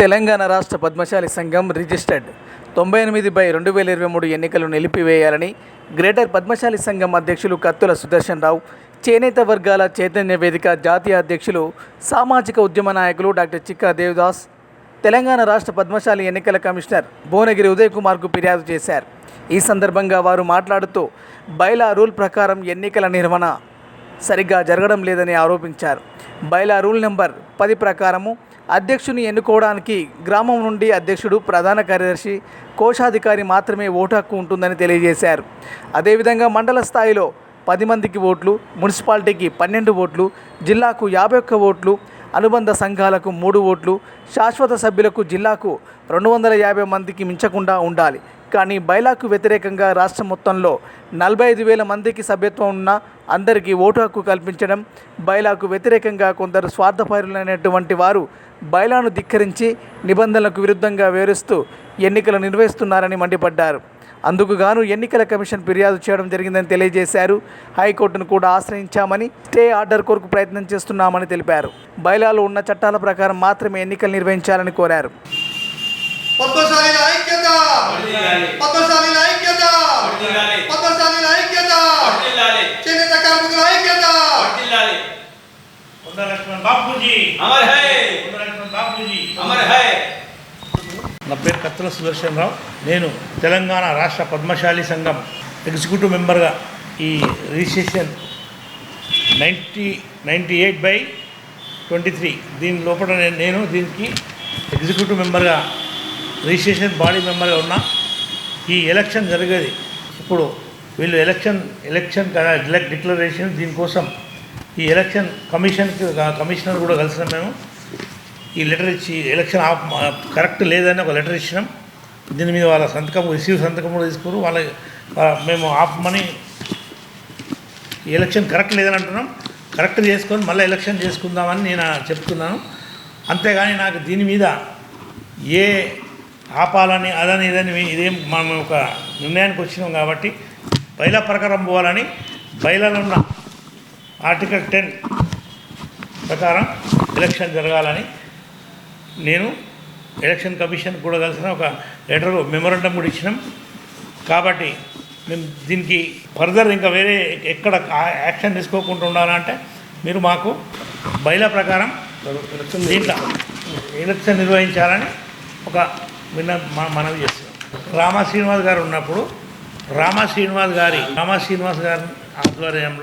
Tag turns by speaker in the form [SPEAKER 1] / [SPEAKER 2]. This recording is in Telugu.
[SPEAKER 1] తెలంగాణ రాష్ట్ర పద్మశాలి సంఘం రిజిస్టర్డ్. తొంభై ఎనిమిది బై రెండు వేల ఇరవై మూడు ఎన్నికలు నిలిపివేయాలని గ్రేటర్ పద్మశాలి సంఘం అధ్యక్షులు కత్తుల సుదర్శన్ రావు చేనేత వర్గాల చైతన్య వేదిక జాతీయ అధ్యక్షులు సామాజిక ఉద్యమ నాయకులు డాక్టర్ చిక్కా దేవదాస్ తెలంగాణ రాష్ట్ర పద్మశాలి ఎన్నికల కమిషనర్ భువనగిరి ఉదయ్ కుమార్కు ఫిర్యాదు చేశారు. ఈ సందర్భంగా వారు మాట్లాడుతూ బైలా రూల్ ప్రకారం ఎన్నికల నిర్వహణ సరిగ్గా జరగడం లేదని ఆరోపించారు. బైలా రూల్ నెంబర్ పది ప్రకారము అధ్యక్షుని ఎన్నుకోవడానికి గ్రామం నుండి అధ్యక్షుడు ప్రధాన కార్యదర్శి కోశాధికారి మాత్రమే ఓటు హక్కు ఉంటుందని తెలియజేశారు. అదేవిధంగా మండల స్థాయిలో పది మందికి ఓట్లు మున్సిపాలిటీకి పన్నెండు ఓట్లు జిల్లాకు యాభై ఒక్క ఓట్లు అనుబంధ సంఘాలకు మూడు ఓట్లు శాశ్వత సభ్యులకు జిల్లాకు రెండు వందల యాభై మందికి మించకుండా ఉండాలి. కానీ బైలాకు వ్యతిరేకంగా రాష్ట్రం మొత్తంలో నలభై ఐదు వేల మందికి సభ్యత్వం ఉన్న అందరికీ ఓటు హక్కు కల్పించడం బైలాకు వ్యతిరేకంగా కొందరు స్వార్థపరులైనటువంటి వారు బైలాను ధిక్కరించి నిబంధనలకు విరుద్ధంగా వివరిస్తూ ఎన్నికలు నిర్వహిస్తున్నారని మండిపడ్డారు. అందుకు గాను ఎన్నికల కమిషన్ ఫిర్యాదు చేయడం జరిగిందని తెలియజేశారు. హైకోర్టును కూడా ఆశ్రయించామని స్టే ఆర్డర్ కొరకు ప్రయత్నం చేస్తున్నామని తెలిపారు. బైలాలో ఉన్న చట్టాల ప్రకారం మాత్రమే ఎన్నికలు నిర్వహించాలని కోరారు.
[SPEAKER 2] నా పేరు కత్తుల సుదర్శన్ రావు నేను తెలంగాణ రాష్ట్ర పద్మశాలి సంఘం ఎగ్జిక్యూటివ్ మెంబర్గా ఈ registration ninety ninety eight by twenty three. దీని లోపల నేను దీనికి ఎగ్జిక్యూటివ్ మెంబర్గా రిజిస్ట్రేషన్ బాడీ మెంబర్గా ఉన్నా ఈ ఎలక్షన్ జరిగేది. ఇప్పుడు వీళ్ళు ఎలక్షన్ ఎలక్షన్ డిక్లరేషన్ దీనికోసం ఈ ఎలక్షన్ కమిషన్కి కమిషనర్ కూడా కలిసినాం మేము. ఈ లెటర్ ఇచ్చి ఎలక్షన్ ఆఫ్ కరెక్ట్ లేదని ఒక లెటర్ ఇచ్చినాం. దీని మీద వాళ్ళ సంతకం రిసీవ్ సంతకం కూడా తీసుకున్నారు. వాళ్ళ మేము ఆపమని మనీ ఎలక్షన్ కరెక్ట్ లేదని అంటున్నాం. కరెక్ట్ చేసుకొని మళ్ళీ ఎలక్షన్ చేసుకుందామని నేను చెప్తున్నాను. అంతేగాని నాకు దీని మీద ఏ ఆపాలని అదని ఇదని ఇదేం మనం ఒక నిర్ణయానికి వచ్చినాం కాబట్టి బైలా ప్రకారం పోవాలని బైలాలో ఉన్న ఆర్టికల్ టెన్ ప్రకారం ఎలక్షన్ జరగాలని నేను ఎలక్షన్ కమిషన్ కూడా కలిసిన ఒక లెటర్ మెమోరండం కూడా ఇచ్చినాం. కాబట్టి మేము దీనికి ఫర్దర్ ఇంకా వేరే ఎక్కడ యాక్షన్ తీసుకోకుండా ఉండాలంటే మీరు మాకు బైలా ప్రకారం దీంట్లో ఎలక్షన్ నిర్వహించాలని ఒక విన్న మనవి చేస్తున్నాం. రామా శ్రీనివాస్ గారు ఉన్నప్పుడు రామా శ్రీనివాస్ గారి రామా శ్రీనివాస్ గారి ఆధ్వర్యంలో